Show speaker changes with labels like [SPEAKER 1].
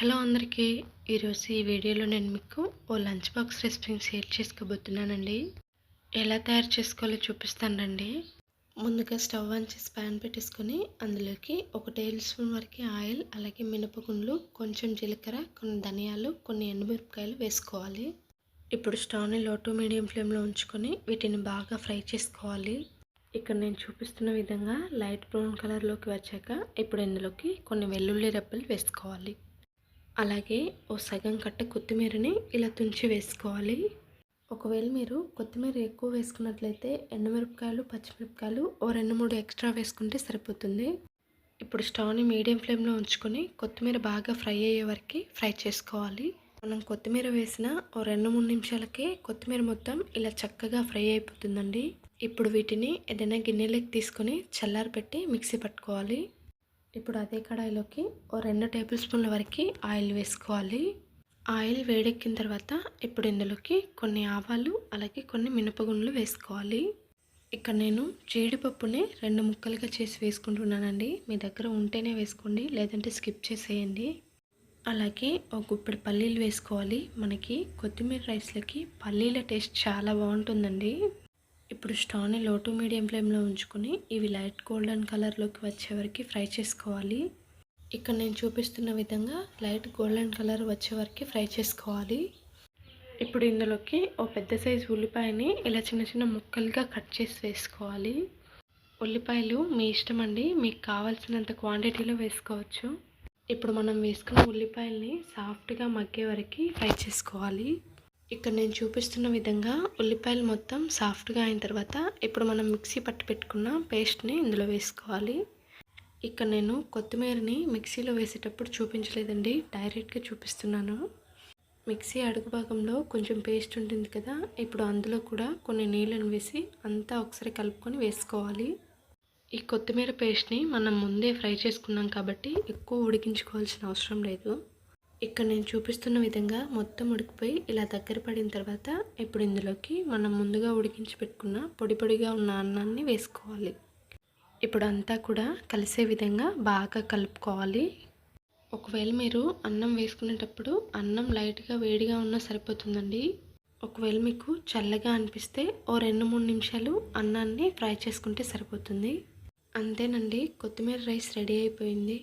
[SPEAKER 1] Hello అందరికీ. ఈరోజు ఈ వీడియోలో నేను మీకు ఓ లంచ్ బాక్స్ రెసిపీని షేర్ చేసుకోబోతున్నానండి. ఎలా తయారు చేసుకోవాలో చూపిస్తానండి ముందుగా స్టవ్ ఆన్ చేసి ప్యాన్ పెట్టేసుకొని అందులోకి ఒక టేబుల్ స్పూన్ వరకు ఆయిల్ అలాగే మినపగుండ్లు కొంచెం జీలకర్ర కొన్ని ధనియాలు కొన్ని ఎండుమిరపకాయలు వేసుకోవాలి. ఇప్పుడు స్టవ్ని లో టు మీడియం ఫ్లేమ్లో ఉంచుకొని వీటిని బాగా ఫ్రై చేసుకోవాలి. ఇక్కడ నేను చూపిస్తున్న విధంగా లైట్ బ్రౌన్ కలర్లోకి వచ్చాక ఇప్పుడు ఇందులోకి కొన్ని వెల్లుల్లి రెబ్బలు వేసుకోవాలి. అలాగే ఓ సగం కట్ట కొత్తిమీరని ఇలా తుంచి వేసుకోవాలి. ఒకవేళ మీరు కొత్తిమీర ఎక్కువ వేసుకున్నట్లయితే ఎండుమిరపకాయలు పచ్చిమిరపకాయలు ఓ రెండు మూడు ఎక్స్ట్రా వేసుకుంటే సరిపోతుంది. ఇప్పుడు స్టవ్ని మీడియం ఫ్లేమ్లో ఉంచుకొని కొత్తిమీర బాగా ఫ్రై అయ్యే వరకు ఫ్రై చేసుకోవాలి. మనం కొత్తిమీర వేసిన ఓ రెండు మూడు నిమిషాలకే కొత్తిమీర మొత్తం ఇలా చక్కగా ఫ్రై అయిపోతుందండి. ఇప్పుడు వీటిని ఏదైనా గిన్నెలోకి తీసుకొని చల్లారి పెట్టి మిక్సీ పట్టుకోవాలి. ఇప్పుడు అదే కడాయిలోకి ఓ రెండు టేబుల్ స్పూన్ల వరకు ఆయిల్ వేసుకోవాలి. ఆయిల్ వేడెక్కిన తర్వాత ఇప్పుడు ఇందులోకి కొన్ని ఆవాలు అలాగే కొన్ని మినపగుండ్లు వేసుకోవాలి. ఇక్కడ నేను జీడిపప్పుని రెండు ముక్కలుగా చేసి వేసుకుంటున్నానండి. మీ దగ్గర ఉంటేనే వేసుకోండి లేదంటే స్కిప్ చేసేయండి. అలాగే ఒక గుప్పెడు పల్లీలు వేసుకోవాలి. మనకి కొత్తిమీర రైస్లకి పల్లీల టేస్ట్ చాలా బాగుంటుందండి. ఇప్పుడు స్టవ్ని లో టు మీడియం ఫ్లేమ్లో ఉంచుకొని ఇవి లైట్ గోల్డెన్ కలర్లోకి వచ్చే వరకు ఫ్రై చేసుకోవాలి. ఇక్కడ నేను చూపిస్తున్న విధంగా లైట్ గోల్డెన్ కలర్ వచ్చే వరకు ఫ్రై చేసుకోవాలి. ఇప్పుడు ఇందులోకి ఓ పెద్ద సైజు ఉల్లిపాయని ఇలా చిన్న చిన్న ముక్కలుగా కట్ చేసి వేసుకోవాలి. ఉల్లిపాయలు మీ ఇష్టం అండి మీకు కావాల్సినంత క్వాంటిటీలో వేసుకోవచ్చు. ఇప్పుడు మనం వేసుకున్న ఉల్లిపాయల్ని సాఫ్ట్గా మగ్గే వరకు ఫ్రై చేసుకోవాలి. ఇక్కడ నేను చూపిస్తున్న విధంగా ఉల్లిపాయలు మొత్తం సాఫ్ట్గా అయిన తర్వాత ఇప్పుడు మనం మిక్సీ పట్టి పెట్టుకున్న పేస్ట్ని ఇందులో వేసుకోవాలి. ఇక్కడ నేను కొత్తిమీరని మిక్సీలో వేసేటప్పుడు చూపించలేదండి డైరెక్ట్గా చూపిస్తున్నాను. మిక్సీ అడుగు భాగంలో కొంచెం పేస్ట్ ఉంటుంది కదా ఇప్పుడు అందులో కూడా కొన్ని నీళ్ళను వేసి అంతా ఒకసారి కలుపుకొని వేసుకోవాలి. ఈ కొత్తిమీర పేస్ట్ని మనం ముందే ఫ్రై చేసుకున్నాం కాబట్టి ఎక్కువ ఉడికించుకోవాల్సిన అవసరం లేదు. ఇక్కడ నేను చూపిస్తున్న విధంగా మొత్తం ఉడికిపోయి ఇలా దగ్గర పడిన తర్వాత ఇప్పుడు ఇందులోకి మనం ముందుగా ఉడికించి పెట్టుకున్న పొడి పొడిగా ఉన్న అన్నాన్ని వేసుకోవాలి. ఇప్పుడు అంతా కూడా కలిసే విధంగా బాగా కలుపుకోవాలి. ఒకవేళ మీరు అన్నం వేసుకునేటప్పుడు అన్నం లైట్గా వేడిగా ఉన్నా సరిపోతుందండి. ఒకవేళ మీకు చల్లగా అనిపిస్తే ఓ రెండు మూడు నిమిషాలు అన్నాన్ని ఫ్రై చేసుకుంటే సరిపోతుంది. అంతేనండి కొత్తిమీర రైస్ రెడీ అయిపోయింది.